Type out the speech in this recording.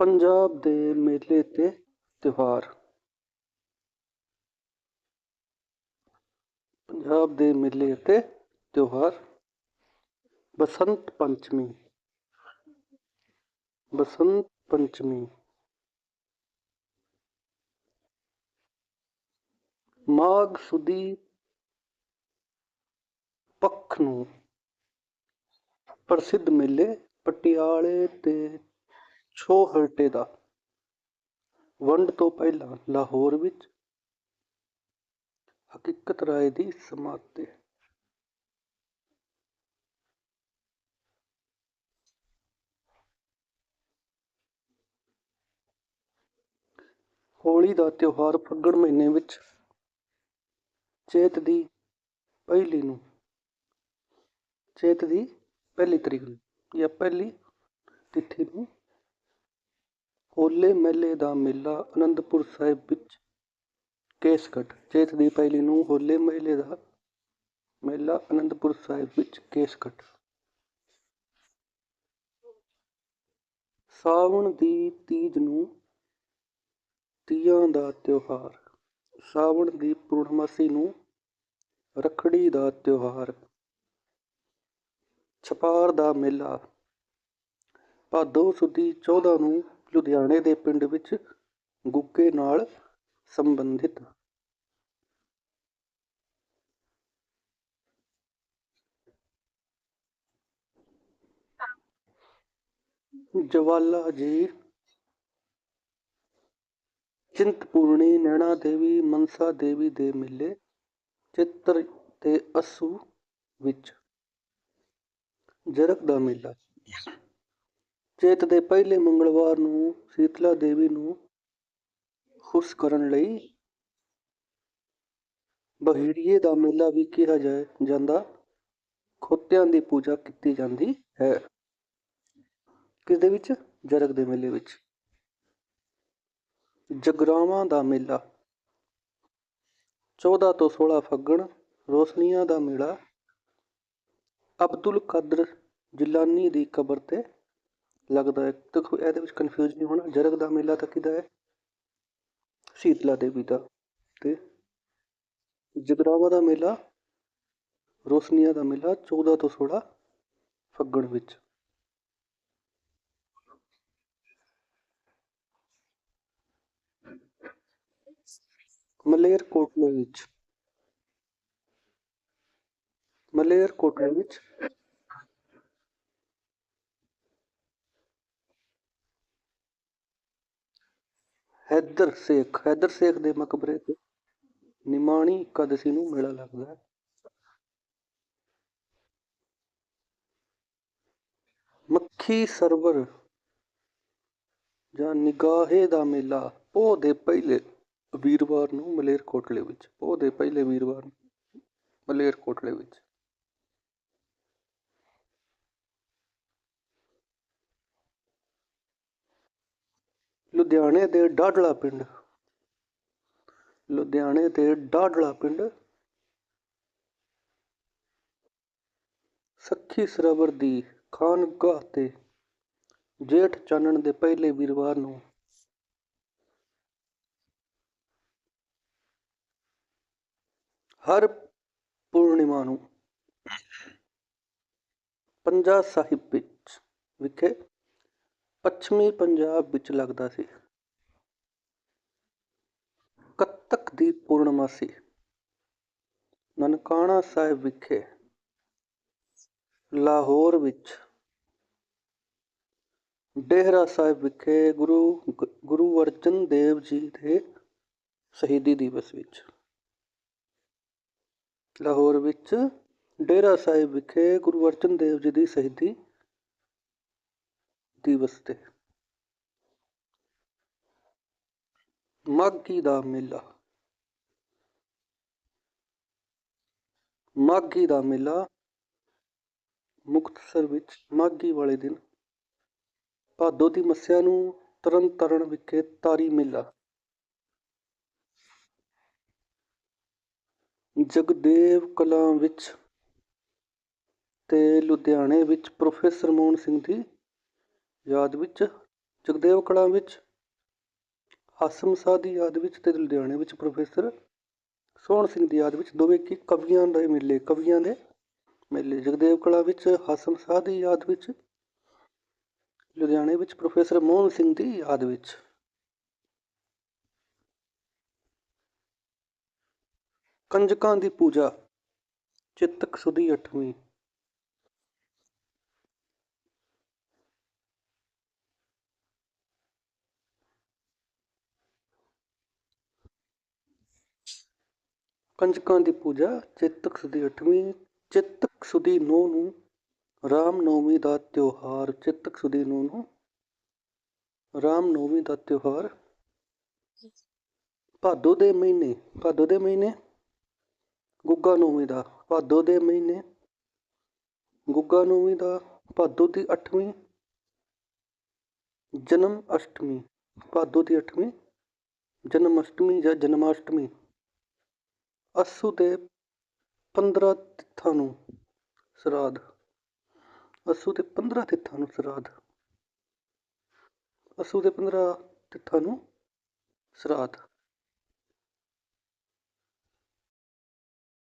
ਪੰਜਾਬ ਦੇ ਮੇਲੇ ਤੇ ਤਿਉਹਾਰ। ਪੰਜਾਬ ਦੇ ਮੇਲੇ ਅਤੇ ਤਿਉਹਾਰ। ਬਸੰਤ ਪੰਚਮੀ। ਬਸੰਤ ਪੰਚਮੀ। ਮਾਘ ਸੁਦੀ ਪੱਖ ਨੂੰ ਪ੍ਰਸਿੱਧ ਮੇਲੇ ਪਟਿਆਲੇ ਤੇ ਛੋਹਰਟੇ ਦਾ। ਵੰਡ ਤੋਂ ਪਹਿਲਾਂ ਲਾਹੌਰ ਵਿੱਚ ਹਕੀਕਤ ਰਾਏ ਦੀ ਸਮਾਧ ਤੇ ਹੋਲੀ ਦਾ ਤਿਉਹਾਰ ਫੱਗਣ ਮਹੀਨੇ ਵਿੱਚ ਚੇਤ ਦੀ ਪਹਿਲੀ ਨੂੰ, ਚੇਤ ਦੀ ਪਹਿਲੀ ਤਰੀਕ ਨੂੰ ਜਾਂ ਪਹਿਲੀ ਤਿਥੀ ਨੂੰ ਹੋਲੇ ਮਹੱਲੇ ਦਾ ਮੇਲਾ ਅਨੰਦਪੁਰ ਸਾਹਿਬ ਵਿੱਚ ਕੇਸਗੜ੍ਹ। ਚੇਤ ਦੀ ਪਹਿਲੀ ਨੂੰ ਹੋਲੇ ਮਹੱਲੇ ਦਾ ਮੇਲਾ ਅਨੰਦਪੁਰ ਸਾਹਿਬ ਵਿੱਚ ਕੇਸਗੜ੍ਹ। ਸਾਵਣ ਦੀ ਤੀਜ ਨੂੰ ਤੀਆਂ ਦਾ ਤਿਉਹਾਰ, ਸਾਵਣ ਦੀ ਪੂਰਨਮਾਸੀ ਨੂੰ ਰੱਖੜੀ ਦਾ ਤਿਉਹਾਰ, ਛਪਾਰ ਦਾ ਮੇਲਾ, ਭਾਦੋ ਸੁਦੀ 14 ਨੂੰ ਲੁਧਿਆਣੇ ਦੇ ਪਿੰਡ ਵਿੱਚ ਗੁੱਗੇ ਨਾਲ ਸੰਬੰਧਿਤ। ਜਵਾਲਾ ਜੀ, ਚਿੰਤਪੂਰਣੀ ਨੈਣਾ ਦੇਵੀ, ਮਨਸਾ ਦੇਵੀ ਦੇ ਮੇਲੇ, ਚਿੱਤਰ ਤੇ ਅਸੂ ਵਿੱਚ ਜਰਗ ਦਾ ਮੇਲਾ। ਚੇਤ ਦੇ ਪਹਿਲੇ ਮੰਗਲਵਾਰ ਨੂੰ ਸੀਤਲਾ ਦੇਵੀ ਨੂੰ ਖੁਸ਼ ਕਰਨ ਲਈ ਬਹੀੜੀਏ ਦਾ ਮੇਲਾ ਵੀ ਕਿਹਾ ਜਾਏ ਜਾਂਦਾ, ਖੋਤਿਆਂ ਦੀ ਪੂਜਾ ਕੀਤੀ ਜਾਂਦੀ ਹੈ। ਕਿਸ ਦੇ ਵਿੱਚ? ਜਰਗ ਦੇ ਮੇਲੇ ਵਿੱਚ। ਜਗਰਾਵਾਂ ਦਾ ਮੇਲਾ। 14 ਤੋਂ 16 ਫੱਗਣ ਰੋਸ਼ਨੀਆਂ ਦਾ ਮੇਲਾ। ਅਬਦੁਲ ਕਦਰ ਜਿਲਾਨੀ ਦੀ ਕਬਰ ਤੇ ਲੱਗਦਾ ਹੈ। ਦੇਖੋ, ਇਹਦੇ ਵਿੱਚ ਕਨਫਿਊਜ਼ ਨਹੀਂ ਹੋਣਾ। ਜਰਗ ਦਾ ਮੇਲਾ ਤਾਂ ਕਿਹਦਾ ਹੈ। ਸ਼ੀਤਲਾ ਦੇਵੀ ਦਾ ਤੇ ਜਗਰਾਵਾ ਦਾ ਮੇਲਾ, ਰੋਸ਼ਨੀਆਂ ਦਾ ਮੇਲਾ 14 ਤੋਂ 16 ਫੱਗਣ ਵਿੱਚ। ਮਲੇਰ ਕੋਟਲੇ ਵਿੱਚ। ਮਲੇਰ ਕੋਟਲੇ ਵਿੱਚ ਹੈਦਰ ਸੇਖ ਹੈਦਰ ਸੇਖ ਦੇ ਮਕਬਰੇ ਤੇ ਨਿਮਾਣੀ ਇਕਾਦਸ਼ੀ ਨੂੰ ਮੇਲਾ ਲੱਗਦਾ ਹੈ। ਮੱਖੀ ਸਰਵਰ ਜਾਂ ਨਿਗਾਹੇ ਦਾ ਮੇਲਾ, ਪੋਹ ਦੇ ਪਹਿਲੇ ਵੀਰਵਾਰ ਨੂੰ ਮਲੇਰਕੋਟਲੇ ਵਿੱਚ, ਪੋਹ ਦੇ ਪਹਿਲੇ ਵੀਰਵਾਰ ਨੂੰ ਮਲੇਰਕੋਟਲੇ ਵਿੱਚ। ਲੁਧਿਆਣੇ ਦੇ ਡਾਢਲਾ ਪਿੰਡ। ਲੁਧਿਆਣੇ ਦੇ ਡਾਢਲਾ ਪਿੰਡ। ਸੱਖੀ ਸਰਵਰ ਦੀ ਖਾਨਗਾਹ ਤੇ ਜੇਠ ਚਾਨਣ ਦੇ ਪਹਿਲੇ ਵੀਰਵਾਰ ਨੂੰ ਹਰ ਪੂਰਨਿਮਾ ਨੂੰ ਪੰਜਾ ਸਾਹਿਬ ਵਿੱਚ ਵਿਖੇ ਪੱਛਮੀ ਪੰਜਾਬ ਵਿੱਚ ਲੱਗਦਾ ਸੀ। ਕੱਤਕ ਦੀ ਪੂਰਨਮਾਸੀ, ਨਨਕਾਣਾ ਸਾਹਿਬ ਵਿਖੇ, ਲਾਹੌਰ ਵਿੱਚ, ਡੇਹਰਾ ਸਾਹਿਬ ਵਿਖੇ ਗੁਰੂ ਗੁਰੂ ਅਰਜਨ ਦੇਵ ਜੀ ਦੇ ਸ਼ਹੀਦੀ ਦਿਵਸ ਵਿੱਚ। ਲਾਹੌਰ ਵਿੱਚ ਡੇਰਾ ਸਾਹਿਬ ਵਿਖੇ ਗੁਰੂ ਅਰਜਨ ਦੇਵ ਜੀ ਦੀ ਸ਼ਹੀਦੀ ਦਿਵਸ ਤੇ ਮਾਘੀ ਦਾ ਮੇਲਾ। ਮਾਘੀ ਦਾ ਮੇਲਾ ਮੁਕਤਸਰ ਵਿੱਚ ਮਾਘੀ ਵਾਲੇ ਦਿਨ ਭਾਦੋ ਦੀ ਮੱਸਿਆ ਨੂੰ ਤਰਨ ਤਰਨ ਵਿਖੇ ਤਾਰੀ ਮੇਲਾ। ਜਗਦੇਵ ਕਲਾਂ ਵਿੱਚ ਤੇ ਲੁਧਿਆਣੇ ਵਿੱਚ ਪ੍ਰੋਫੈਸਰ ਮੋਹਨ ਸਿੰਘ ਦੀ ਯਾਦ ਵਿੱਚ, ਜਗਦੇਵ ਕਲਾਂ ਵਿੱਚ ਹਾਸਮ ਸ਼ਾਹ ਦੀ ਯਾਦ ਵਿੱਚ ਤੇ ਲੁਧਿਆਣੇ ਵਿੱਚ ਪ੍ਰੋਫੈਸਰ ਸੋਹਣ ਸਿੰਘ ਦੀ ਯਾਦ ਵਿੱਚ ਦੋਵੇਂ ਕੀ ਕਵੀਆਂ ਦੇ ਮੇਲੇ, ਕਵੀਆਂ ਦੇ ਮੇਲੇ। ਜਗਦੇਵ ਕਲਾਂ ਵਿੱਚ ਹਾਸਮ ਸ਼ਾਹ ਦੀ ਯਾਦ ਵਿੱਚ, ਲੁਧਿਆਣੇ ਵਿੱਚ ਪ੍ਰੋਫੈਸਰ ਮੋਹਨ ਸਿੰਘ ਦੀ ਯਾਦ ਵਿੱਚ। ਕੰਜਕਾਂ ਦੀ ਪੂਜਾ, ਚਿਤਕ ਸੁਦੀ ਅਠਵੀਂ। ਕੰਜਕਾਂ ਦੀ ਪੂਜਾ, ਚੇਤਕ ਸੁਦੀ ਅਠਵੀਂ, ਚੇਤਕ ਸੁਦੀ ਨੌ ਨੂੰ ਰਾਮ ਨੌਮੀ ਦਾ ਤਿਉਹਾਰ, ਚੇਤਕ ਸੁਦੀ ਨੌ ਨੂੰ ਰਾਮ ਨੌਮੀ ਦਾ ਤਿਉਹਾਰ। ਭਾਦੋ ਦੇ ਮਹੀਨੇ, ਭਾਦੋ ਦੇ ਮਹੀਨੇ, ਗੁੱਗਾ ਨੌਮੀ ਦਾ, ਭਾਦੋ ਦੇ ਮਹੀਨੇ, ਗੁੱਗਾ ਨੌਮੀ ਦਾ, ਭਾਦੋ ਦੀ ਅੱਠਵੀਂ, ਜਨਮ ਅਸ਼ਟਮੀ, ਭਾਦੋ ਦੀ ਅੱਠਵੀਂ, ਜਨਮ ਅਸ਼ਟਮੀ ਜਾਂ ਜਨਮਾਸ਼ਟਮੀ। ਅੱਸੂ ਦੇ 15 ਤਿੱਥਾਂ ਨੂੰ ਸਰਾਧ। ਅੱਸੂ ਦੇ 15 ਤਿੱਥਾਂ ਨੂੰ ਸਰਾਧ। ਅੱਸੂ ਦੇ 15 ਤਿੱਥਾਂ ਨੂੰ ਸਰਾਧ।